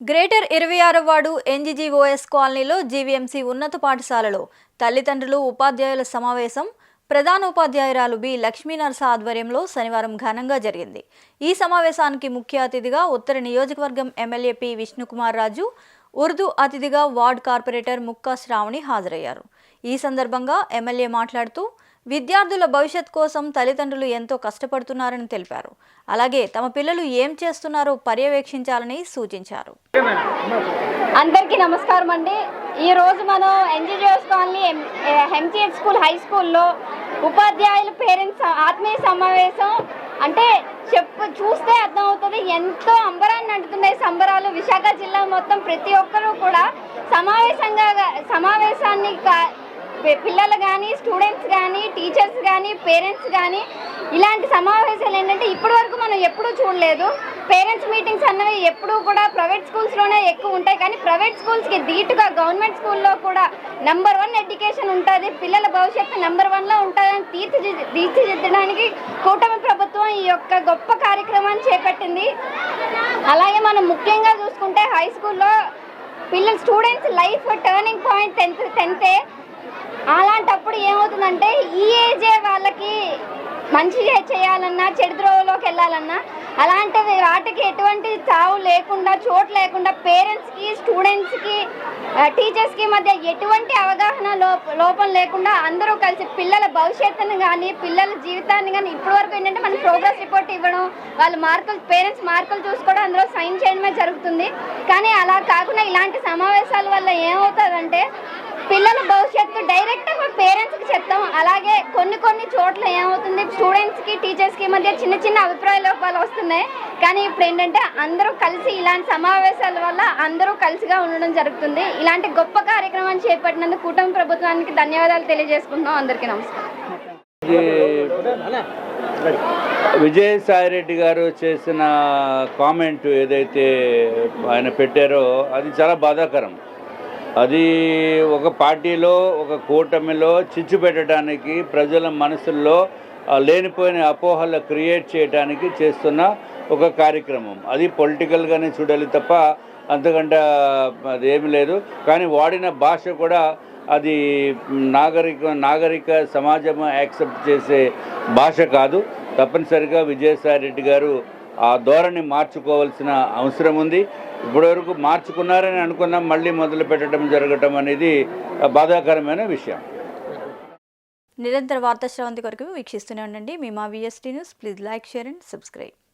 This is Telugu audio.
గ్రేటర్ ఇరవై ఆరో వార్డు ఎన్జీజీఓఎస్ కాలనీలో జీవీఎంసీ ఉన్నత పాఠశాలలో తల్లిదండ్రులు ఉపాధ్యాయుల సమావేశం ప్రధాన ఉపాధ్యాయురాలు బి లక్ష్మీనరస ఆధ్వర్యంలో శనివారం ఘనంగా జరిగింది. ఈ సమావేశానికి ముఖ్య అతిథిగా ఉత్తర నియోజకవర్గం ఎమ్మెల్యే పి విష్ణుకుమార్ రాజు ఉర్దూ అతిథిగా వార్డ్ కార్పొరేటర్ ముక్కా శ్రావణి హాజరయ్యారు. ఈ సందర్భంగా ఎమ్మెల్యే మాట్లాడుతూ విద్యార్థుల భవిష్యత్ కోసం తల్లిదండ్రులు ఎంతో కష్టపడుతున్నారని తెలిపారు. అలాగే తమ పిల్లలు ఏం చేస్తున్నారో పర్యవేక్షించాలని సూచించారు. అందరికీ నమస్కారం అండి. ఈరోజు మనం NGGS colony MGS school high స్కూల్లో ఉపాధ్యాయుల పేరెంట్స్ ఆత్మీయ సమావేశం అంటే చెప్పు చూస్తే అర్థమవుతుంది. ఎంతో అంబరాన్ని అంటుతున్నాయి సంబరాలు. విశాఖ జిల్లా మొత్తం ప్రతి ఒక్కరూ కూడా సమావేశంగా సమావేశాన్ని కా- పిల్లలు కానీ స్టూడెంట్స్ కానీ టీచర్స్ కానీ పేరెంట్స్ కానీ ఇలాంటి సమావేశాలు ఏంటంటే ఇప్పటి వరకు మనం ఎప్పుడూ చూడలేదు. పేరెంట్స్ మీటింగ్స్ అన్నవి ఎప్పుడూ కూడా ప్రైవేట్ స్కూల్స్లోనే ఎక్కువ ఉంటాయి. కానీ ప్రైవేట్ స్కూల్స్కి ధీటుగా గవర్నమెంట్ స్కూల్లో కూడా నెంబర్ వన్ ఎడ్యుకేషన్ ఉంటుంది. పిల్లల భవిష్యత్తు నెంబర్ వన్లో ఉంటుందని తీర్చి తీర్చిదిద్దడానికి కూటమి ప్రభుత్వం ఈ యొక్క గొప్ప కార్యక్రమాన్ని చేపట్టింది. అలాగే మనం ముఖ్యంగా చూసుకుంటే హై స్కూల్లో పిల్లల students life turning point tenth టెన్తే అలాంటప్పుడు ఏమవుతుందంటే ఈ ఏజే వాళ్ళకి మంచి చేయాలన్నా చెడు ద్రోవలోకి వెళ్ళాలన్నా అలాంటి వాటికి ఎటువంటి చావు లేకుండా చోటు లేకుండా పేరెంట్స్కి స్టూడెంట్స్కి టీచర్స్కి మధ్య ఎటువంటి అవగాహన లోప లోపం లేకుండా అందరూ కలిసి పిల్లల భవిష్యత్తును కానీ పిల్లల జీవితాన్ని కానీ ఇప్పటివరకు ఏంటంటే మనం ప్రోగ్రెస్ రిపోర్ట్ ఇవ్వడం వాళ్ళ మార్కులు పేరెంట్స్ మార్కులు చూసుకోవడం అందులో సైన్ చేయడమే జరుగుతుంది. కానీ అలా కాకుండా ఇలాంటి సమావేశాల వల్ల ఏమవుతుందంటే పిల్లల భవిష్యత్తు డైరెక్ట్గా పేరెంట్స్కి చెప్తాం అలాగే కొన్ని కొన్ని చోట్ల ఏమవుతుంది స్టూడెంట్స్కి టీచర్స్కి మధ్య చిన్న చిన్న అభిప్రాయ లోపాలు వస్తున్నాయి. కానీ ఇప్పుడు ఏంటంటే అందరూ కలిసి ఇలాంటి సమావేశాల వల్ల అందరూ కలిసిగా ఉండడం జరుగుతుంది. ఇలాంటి గొప్ప కార్యక్రమాన్ని చేపట్టినందుకు కూటమి ప్రభుత్వానికి ధన్యవాదాలు తెలియజేసుకుంటున్నాం. అందరికీ నమస్కారం. విజయసాయి రెడ్డి గారు చేసిన కామెంట్ ఏదైతే ఆయన పెట్టారో అది చాలా బాధాకరం. అది ఒక పార్టీలో ఒక కూటమిలో చిచ్చు పెట్టడానికి ప్రజల మనసుల్లో లేనిపోయిన అపోహలు క్రియేట్ చేయడానికి చేస్తున్న ఒక కార్యక్రమం. అది పొలిటికల్గానే చూడాలి తప్ప అంతకంటే అదేమి లేదు. కానీ వాడిన భాష కూడా అది నాగరిక నాగరిక సమాజం యాక్సెప్ట్ చేసే భాష కాదు. తప్పనిసరిగా విజయసాయి రెడ్డి గారు ఆ ధోరణి మార్చుకోవాల్సిన అవసరం ఉంది. ఇప్పటివరకు మార్చుకున్నారని అనుకున్నాం మళ్ళీ మొదలు పెట్టడం జరగటం అనేది బాధాకరమైన విషయం. నిరంతర వార్తా శ్రవంతి కొరకు వీక్షిస్తూనే ఉండండి. మీ మా VST news please like share and subscribe